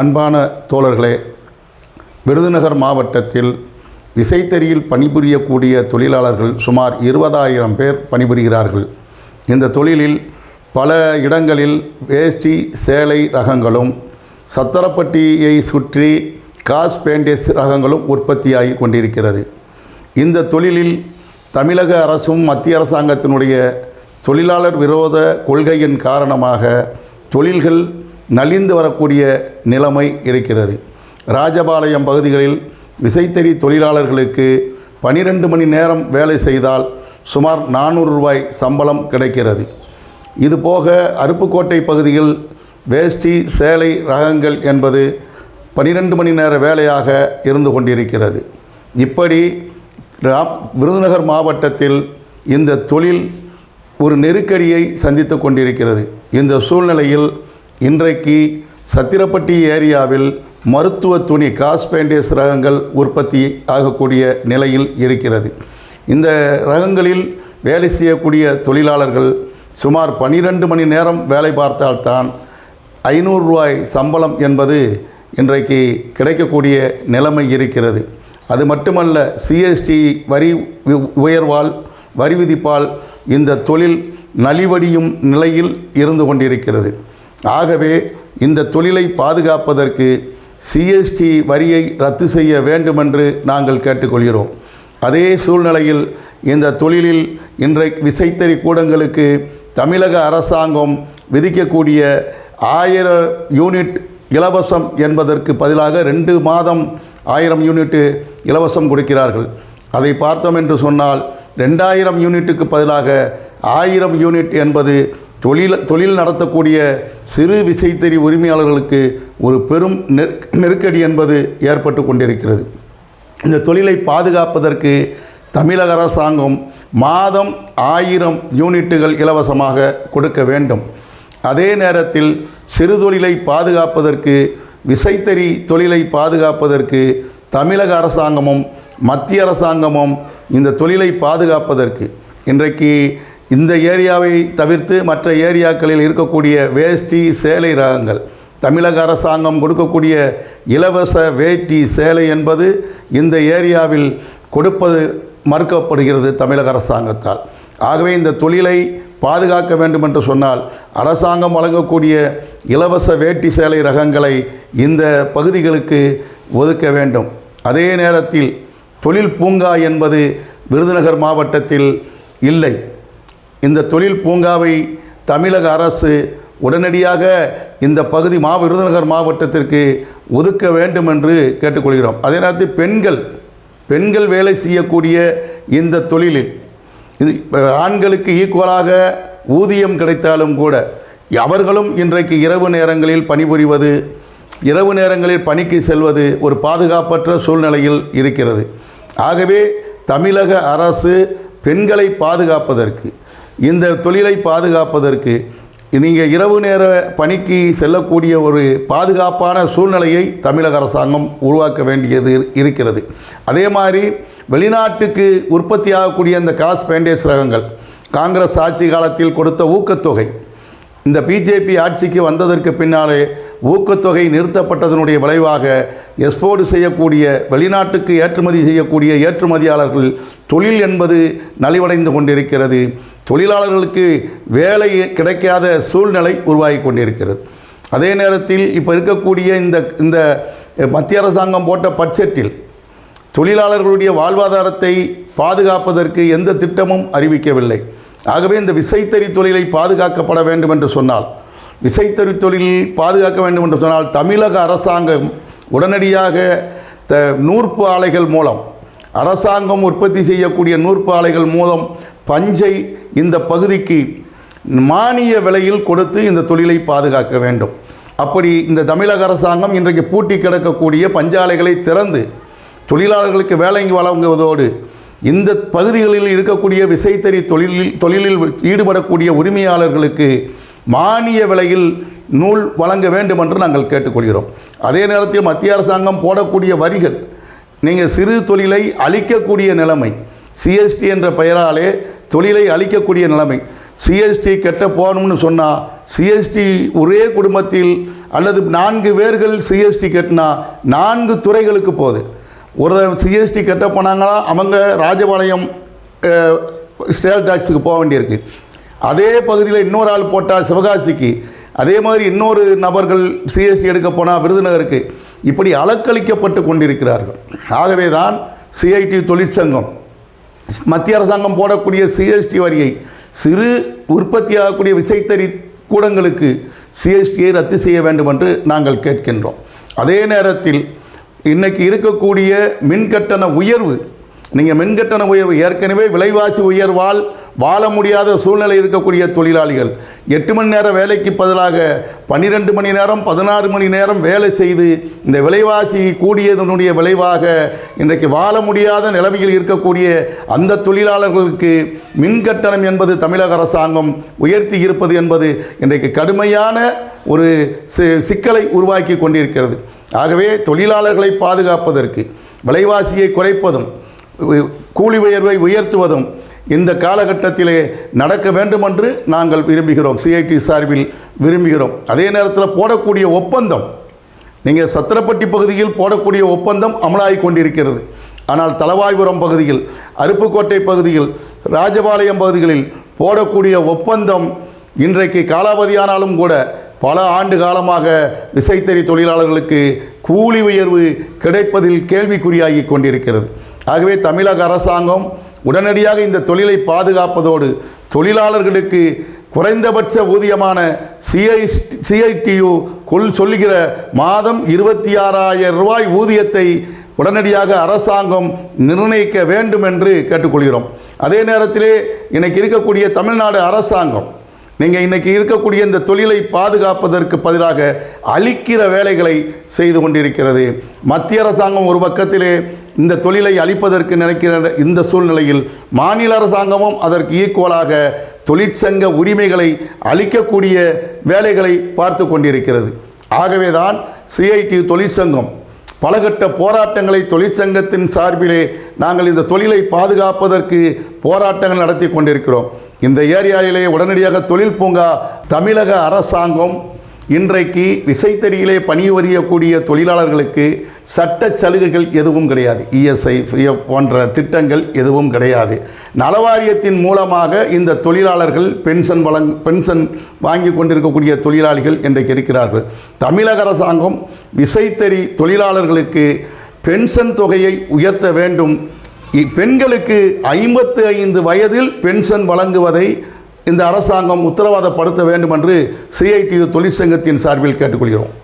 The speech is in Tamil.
அன்பான தோழர்களே விருதுநகர் மாவட்டத்தில் விசைத்தறியில் பணிபுரியக்கூடிய தொழிலாளர்கள் சுமார் இருபதாயிரம் பேர் பணிபுரிகிறார்கள். இந்த தொழிலில் பல இடங்களில் வேஷ்டி சேலை ரகங்களும் சத்திரப்பட்டியை சுற்றி காஸ் பேண்டேஸ் ரகங்களும் உற்பத்தியாகி கொண்டிருக்கிறது. இந்த தொழிலில் தமிழக அரசும் மத்திய அரசாங்கத்தினுடைய தொழிலாளர் விரோத கொள்கையின் காரணமாக தொழில்கள் நலிந்து வரக்கூடிய நிலைமை இருக்கிறது. ராஜபாளையம் பகுதிகளில் விசைத்தறி தொழிலாளர்களுக்கு பனிரெண்டு மணி நேரம் வேலை செய்தால் சுமார் நானூறு ரூபாய் சம்பளம் கிடைக்கிறது. இதுபோக அருப்புக்கோட்டை பகுதியில் வேஷ்டி சேலை ரகங்கள் என்பது பனிரெண்டு மணி நேர வேலையாக இருந்து கொண்டிருக்கிறது. இப்படி விருதுநகர் மாவட்டத்தில் இந்த தொழில் ஒரு நெருக்கடியை சந்தித்து கொண்டிருக்கிறது. இந்த சூழ்நிலையில் இன்றைக்கு சத்திரப்பட்டி ஏரியாவில் மருத்துவ துணி காஸ்பேண்டேஸ் ரகங்கள் உற்பத்தி ஆகக்கூடிய நிலையில் இருக்கிறது. இந்த ரகங்களில் வேலை செய்யக்கூடிய தொழிலாளர்கள் சுமார் பனிரெண்டு மணி நேரம் வேலை பார்த்தால்தான் ஐநூறு ரூபாய் சம்பளம் என்பது இன்றைக்கு கிடைக்கக்கூடிய நிலைமை இருக்கிறது. அது மட்டுமல்ல சிஎஸ்டி வரி உ- உயர்வால் வரி விதிப்பால் இந்த தொழில் நலிவடியும் நிலையில் இருந்து கொண்டிருக்கிறது. ஆகவே இந்த தொழிலை பாதுகாப்பதற்கு சிஎஸ்டி வரியை ரத்து செய்ய வேண்டுமென்று நாங்கள் கேட்டுக்கொள்கிறோம். அதே சூழ்நிலையில் இந்த தொழிலில் இன்றை விசைத்தறி கூடங்களுக்கு தமிழக அரசாங்கம் விதிக்கக்கூடிய ஆயிரம் யூனிட் இலவசம் என்பதற்கு பதிலாக ரெண்டு மாதம் ஆயிரம் யூனிட் இலவசம் கொடுக்கிறார்கள். அதை பார்த்தோம் என்று சொன்னால் ரெண்டாயிரம் யூனிட்டுக்கு பதிலாக ஆயிரம் யூனிட் என்பது தொழில் தொழில் நடத்தக்கூடிய சிறு விசைத்தறி உரிமையாளர்களுக்கு ஒரு பெரும் நெருக்கடி என்பது ஏற்பட்டு கொண்டிருக்கிறது. இந்த தொழிலை பாதுகாப்பதற்கு தமிழக அரசாங்கம் மாதம் ஆயிரம் யூனிட்டுகள் இலவசமாக கொடுக்க வேண்டும். அதே நேரத்தில் சிறு தொழிலை பாதுகாப்பதற்கு விசைத்தறி தொழிலை பாதுகாப்பதற்கு தமிழக அரசாங்கமும் மத்திய அரசாங்கமும் இந்த தொழிலை பாதுகாப்பதற்கு இன்றைக்கு இந்த ஏரியாவை தவிர்த்து மற்ற ஏரியாக்களில் இருக்கக்கூடிய வேஷ்டி சேலை ரகங்கள் தமிழக அரசாங்கம் கொடுக்கக்கூடிய இலவச வேட்டி சேலை என்பது இந்த ஏரியாவில் கொடுப்பது மறுக்கப்படுகிறது தமிழக அரசாங்கத்தால். ஆகவே இந்த தொழிலை பாதுகாக்க வேண்டும் என்று சொன்னால் அரசாங்கம் வழங்கக்கூடிய இலவச வேட்டி சேலை ரகங்களை இந்த பகுதிகளுக்கு ஒதுக்க வேண்டும். அதே நேரத்தில் தொழில் பூங்கா என்பது விருதுநகர் மாவட்டத்தில் இல்லை. இந்த தொழில் பூங்காவை தமிழக அரசு உடனடியாக இந்த பகுதி மா விருதுநகர் மாவட்டத்திற்கு ஒதுக்க வேண்டும் என்று கேட்டுக்கொள்கிறோம். அதே நேரத்தில் பெண்கள் பெண்கள் வேலை செய்யக்கூடிய இந்த தொழிலில் இது ஆண்களுக்கு ஈக்குவலாக ஊதியம் கிடைத்தாலும் கூட அவர்களும் இன்றைக்கு இரவு நேரங்களில் பணிபுரிவது இரவு நேரங்களில் பணிக்கு செல்வது ஒரு பாதுகாப்பற்ற சூழ்நிலையில் இருக்கிறது. ஆகவே தமிழக அரசு பெண்களை பாதுகாப்பதற்கு இந்த தொழிலை பாதுகாப்பதற்கு நீங்கள் இரவு நேர பணிக்கு செல்லக்கூடிய ஒரு பாதுகாப்பான சூழ்நிலையை தமிழக அரசாங்கம் உருவாக்க வேண்டியது இருக்கிறது. அதே மாதிரி வெளிநாட்டுக்கு உற்பத்தி ஆகக்கூடிய இந்த காஸ் பேண்டேஸ் ரகங்கள் காங்கிரஸ் ஆட்சி காலத்தில் கொடுத்த ஊக்கத்தொகை இந்த பிஜேபி ஆட்சிக்கு வந்ததற்கு பின்னாலே ஊக்கத்தொகை நிறுத்தப்பட்டதனுடைய விளைவாக எக்ஸ்போர்ட் செய்யக்கூடிய வெளிநாட்டுக்கு ஏற்றுமதி செய்யக்கூடிய ஏற்றுமதியாளர்கள் தொழில் என்பது நலிவடைந்து கொண்டிருக்கிறது. தொழிலாளர்களுக்கு வேலை கிடைக்காத சூழ்நிலை உருவாகி கொண்டிருக்கிறது. அதே நேரத்தில் இப்போ இருக்கக்கூடிய இந்த இந்த மத்திய அரசாங்கம் போட்ட பட்ஜெட்டில் தொழிலாளர்களுடைய வாழ்வாதாரத்தை பாதுகாப்பதற்கு எந்த திட்டமும் அறிவிக்கவில்லை. ஆகவே இந்த விசைத்தறி தொழிலை பாதுகாக்கப்பட வேண்டும் என்று சொன்னால் விசைத்தறி தொழில் பாதுகாக்க வேண்டும் என்று சொன்னால் தமிழக அரசாங்கம் உடனடியாக த நூற்பு ஆலைகள் மூலம் அரசாங்கம் உற்பத்தி செய்யக்கூடிய நூற்பு ஆலைகள் மூலம் பஞ்சை இந்த பகுதிக்கு மானிய விலையில் கொடுத்து இந்த தொழிலை பாதுகாக்க வேண்டும். அப்படி இந்த தமிழக அரசாங்கம் இன்றைக்கு பூட்டி கிடக்கக்கூடிய பஞ்சாலைகளை திறந்து தொழிலாளர்களுக்கு வேலை வழங்குவதோடு இந்த பகுதிகளில் இருக்கக்கூடிய விசைத்தறி தொழிலில் தொழிலில் ஈடுபடக்கூடிய உரிமையாளர்களுக்கு மானிய விலையில் நூல் வழங்க வேண்டும் என்று நாங்கள் கேட்டுக்கொள்கிறோம். அதே நேரத்தில் மத்திய அரசாங்கம் போடக்கூடிய வரிகள் நீங்கள் சிறு தொழிலை அழிக்கக்கூடிய நிலைமை சிஎஸ்டி என்ற பெயராலே தொழிலை அழிக்கக்கூடிய நிலைமை சிஎஸ்டி கெட்ட போகணும்னு சொன்னால் சிஎஸ்டி ஒரே குடும்பத்தில் அல்லது நான்கு பேர்கள் சிஎஸ்டி கட்டினா நான்கு துறைகளுக்கு போகுது. ஒரு சிஎஸ்டி கட்ட போனாங்கன்னா அவங்க ராஜபாளையம் ஸ்டேல் டாக்ஸுக்கு போக வேண்டியிருக்கு. அதே பகுதியில் இன்னொரு ஆள் போட்டால் சிவகாசிக்கு. அதே மாதிரி இன்னொரு நபர்கள் சிஎஸ்டி எடுக்க போனால் விருதுநகருக்கு. இப்படி அலக்களிக்கப்பட்டு கொண்டிருக்கிறார்கள். ஆகவே தான் சிஐடி தொழிற்சங்கம் மத்திய அரசாங்கம் போடக்கூடிய சிஎஸ்டி வரியை சிறு உற்பத்தியாகக்கூடிய விசைத்தறி கூடங்களுக்கு சிஎஸ்டியை ரத்து செய்ய வேண்டும் என்று நாங்கள் கேட்கின்றோம். அதே நேரத்தில் இன்றைக்கி இருக்கக்கூடிய மின்கட்டண உயர்வு நீங்கள் மின்கட்டண உயர்வு ஏற்கனவே விலைவாசி உயர்வால் வாழ முடியாத சூழ்நிலை இருக்கக்கூடிய தொழிலாளிகள் எட்டு மணி நேர வேலைக்கு பதிலாக பன்னிரெண்டு மணி நேரம் பதினாறு மணி நேரம் வேலை செய்து இந்த விலைவாசி கூடியதனுடைய விளைவாக இன்றைக்கு வாழ முடியாத நிலைமையில் இருக்கக்கூடிய அந்த தொழிலாளர்களுக்கு மின் கட்டணம் என்பது தமிழக அரசாங்கம் உயர்த்தி இருப்பது என்பது இன்றைக்கு கடுமையான ஒரு சிக்கலை உருவாக்கி கொண்டிருக்கிறது. ஆகவே தொழிலாளர்களை பாதுகாப்பதற்கு விலைவாசியை குறைப்பதும் கூலி உயர்வை உயர்த்துவதும் இந்த காலகட்டத்திலே நடக்க வேண்டும் என்று நாங்கள் விரும்புகிறோம். சிஐடி சார்பில் விரும்புகிறோம். அதே நேரத்தில் போடக்கூடிய ஒப்பந்தம் நீங்கள் சத்திரப்பட்டி பகுதியில் போடக்கூடிய ஒப்பந்தம் அமலாகி கொண்டிருக்கிறது. ஆனால் தலவாய்புரம் பகுதியில் அருப்புக்கோட்டை பகுதியில் ராஜபாளையம் பகுதிகளில் போடக்கூடிய ஒப்பந்தம் இன்றைக்கு காலாவதியானாலும் கூட பல ஆண்டு காலமாக விசைத்தறி தொழிலாளர்களுக்கு கூலி உயர்வு கிடைப்பதில் கேள்விக்குறியாகி கொண்டிருக்கிறது. ஆகவே தமிழக அரசாங்கம் உடனடியாக இந்த தொழிலை பாதுகாப்பதோடு தொழிலாளர்களுக்கு குறைந்தபட்ச ஊதியமான சிஐ சிஐடியு கொள் சொல்லுகிற மாதம் இருபத்தி ஆறாயிரம் ரூபாய் ஊதியத்தை உடனடியாக அரசாங்கம் நிர்ணயிக்க வேண்டும் என்று கேட்டுக்கொள்கிறோம். அதே நேரத்திலே இன்னைக்கு இருக்கக்கூடிய தமிழ்நாடு அரசாங்கம் நீங்கள் இன்றைக்கி இருக்கக்கூடிய இந்த தொழிலை பாதுகாப்பதற்கு பதிலாக அழிக்கிற வேலைகளை செய்து கொண்டிருக்கிறது. மத்திய அரசாங்கம் ஒரு பக்கத்திலே இந்த தொழிலை அழிப்பதற்கு நினைக்கிற இந்த சூழ்நிலையில் மாநில அரசாங்கமும் அதற்கு ஈக்குவலாக தொழிற்சங்க உரிமைகளை அளிக்கக்கூடிய வேலைகளை பார்த்து கொண்டிருக்கிறது. ஆகவேதான் சிஐடி தொழிற்சங்கம் பலகட்ட போராட்டங்களை தொழிற்சங்கத்தின் சார்பிலே நாங்கள் இந்த தொழிலை பாதுகாப்பதற்கு போராட்டங்கள் நடத்தி கொண்டிருக்கிறோம். இந்த ஏரியாவிலே உடனடியாக தொழில் பூங்கா தமிழக அரசாங்கம் இன்றைக்கு விசைத்தறியிலே பணிபுரியக்கூடிய தொழிலாளர்களுக்கு சட்ட சலுகைகள் எதுவும் கிடையாது. இஎஸ்ஐ போன்ற திட்டங்கள் எதுவும் கிடையாது. நலவாரியத்தின் மூலமாக இந்த தொழிலாளர்கள் பென்ஷன் வழங் பென்ஷன் வாங்கி கொண்டிருக்கக்கூடிய தொழிலாளிகள் இன்றைக்கு இருக்கிறார்கள். தமிழக அரசாங்கம் விசைத்தறி தொழிலாளர்களுக்கு பென்ஷன் தொகையை உயர்த்த வேண்டும். இ- பெண்களுக்கு ஐம்பத்து ஐந்து வயதில் பென்ஷன் வழங்குவதை இந்த அரசாங்கம் உத்தரவாதப்படுத்த வேண்டும் என்று சிஐடி தொழிற்சங்கத்தின் சார்பில் கேட்டுக்கொள்கிறோம்.